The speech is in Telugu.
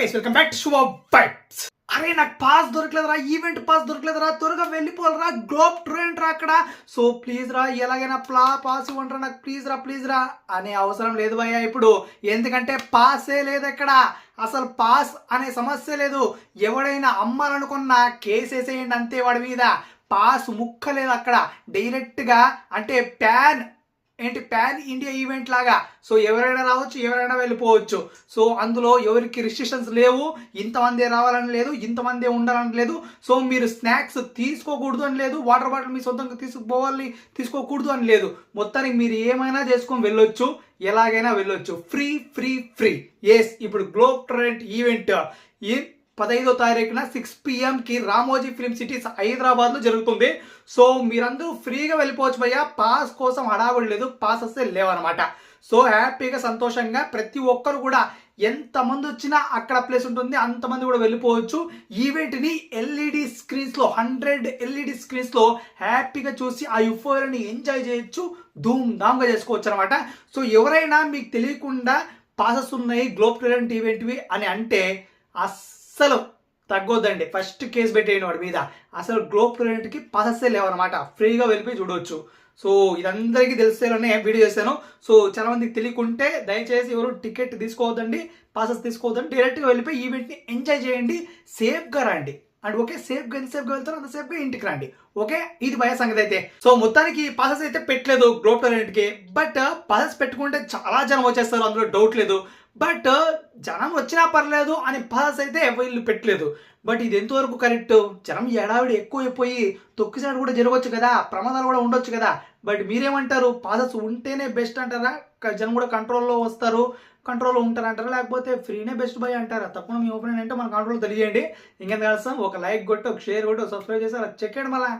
Guys welcome back to vibes అరే నాకు పాస్ దొరకలేదురా ఈవెంట్ పాస్ దొరకలేదురా త్వరగా వెళ్ళిపోవాలరా గ్లోబ్ ట్రెండ్ రా అక్కడ. సో ప్లీజ్ రా ఎలాగైనా ప్లా పాస్ ఇవ్వండి నాకు ప్లీజ్ రా ప్లీజ్ రా అనే అవసరం లేదు భయ్యా ఇప్పుడు. ఎందుకంటే పాసే లేదు ఎక్కడ. అసలు పాస్ అనే సమస్య లేదు. ఎవడైనా అమ్మాలనుకున్న కేసు వేసేయండి అంతే వాడి మీద. పాస్ ముక్క లేదు అక్కడ డైరెక్ట్గా అంటే ప్యాన్ ఏంటి? ప్యాన్ ఇండియా ఈవెంట్ లాగా. సో ఎవరైనా రావచ్చు ఎవరైనా వెళ్ళిపోవచ్చు. సో అందులో ఎవరికి రిస్ట్రిక్షన్స్ లేవు ఇంతమందే రావాలని లేదు ఇంతమందే ఉండాలని లేదు. సో మీరు స్నాక్స్ తీసుకోకూడదు అని లేదు వాటర్ బాటిల్ మీ సొంతంగా తీసుకుపోవాలి తీసుకోకూడదు అని లేదు. మొత్తానికి మీరు ఏమైనా చేసుకొని వెళ్ళొచ్చు ఎలాగైనా వెళ్ళొచ్చు. ఫ్రీ ఫ్రీ ఫ్రీ ఎస్ ఇప్పుడు గ్లోబ్ ట్రెంట్ ఈవెంట్ ఈ పదహైదో తారీఖున సిక్స్ పిఎంకి రామోజీ ఫిల్మ్ సిటీస్ హైదరాబాద్లో జరుగుతుంది. సో మీరందరూ ఫ్రీగా వెళ్ళిపోవచ్చు భయ్యా. పాస్ కోసం హడావుడి లేదు. పాస్ వస్తే లేవన్నమాట. సో హ్యాపీగా సంతోషంగా ప్రతి ఒక్కరు కూడా ఎంతమంది వచ్చినా అక్కడ ప్లేస్ ఉంటుంది. అంతమంది కూడా వెళ్ళిపోవచ్చు. ఈవెంట్ని ఎల్ఈడి స్క్రీన్స్లో హండ్రెడ్ ఎల్ఈడి స్క్రీన్స్లో హ్యాపీగా చూసి ఆ యుఫోరిని ఎంజాయ్ చేయొచ్చు. ధూమ్ ధామ్గా చేసుకోవచ్చు అనమాట సో ఎవరైనా మీకు తెలియకుండా పాసెస్ ఉన్నాయి. గ్లోబ్ ట్రెంట్ ఈవెంట్వి అని అంటే అస్ అస్సలు తగ్గొద్దండి. ఫస్ట్ కేసు పెట్టేయండి వాడి మీద. అసలు గ్లోబ్కి పాసెస్ లేవన్నమాట ఫ్రీగా వెళ్ళిపోయి చూడవచ్చు సో ఇదందరికీ తెలిసేలోనే వీడియో చేశాను. సో చాలా మందికి తెలియకుంటే దయచేసి ఎవరు టికెట్ తీసుకోవద్దండి పాసెస్ తీసుకోవద్దండి డైరెక్ట్గా వెళ్ళిపోయి ఈవెంట్ని ఎంజాయ్ చేయండి సేఫ్గా రండి. అండ్ ఓకే సేఫ్గా ఎంత సేఫ్గా వెళ్తారో అంత సేఫ్గా ఇంటికి రండి. ఓకే ఇది భయ సంగతి అయితే. సో మొత్తానికి పాసెస్ అయితే పెట్టలేదు గ్లోబ్ టాలెంట్కి బట్ పాసెస్ పెట్టుకుంటే చాలా జనం వచ్చేస్తారు అందులో డౌట్ లేదు. బట్ జనం వచ్చినా పర్లేదు అని పాసెస్ అయితే వీళ్ళు పెట్టలేదు. బట్ ఇది ఎంతవరకు కరెక్ట్? జనం ఎడావిడి ఎక్కువైపోయి తొక్కిసాడు కూడా జరగవచ్చు కదా ప్రమాదాలు కూడా ఉండొచ్చు కదా. బట్ మీరేమంటారు? పాసెస్ ఉంటేనే బెస్ట్ అంటారా? జనం కూడా కంట్రోల్లో వస్తారు కంట్రోల్లో ఉంటారంటారా లేకపోతే ఫ్రీనే బెస్ట్ బై అంటారా? తప్పకుండా మీ ఒపీనియన్ అంటే మన కంట్రోల్ తెలియజేయండి. ఇంకెంత కలుస్తాం ఒక లైక్ కొట్టు ఒక షేర్ కొట్టు సబ్స్క్రైబ్ చేసి అలా చెక్కండి మళ్ళీ.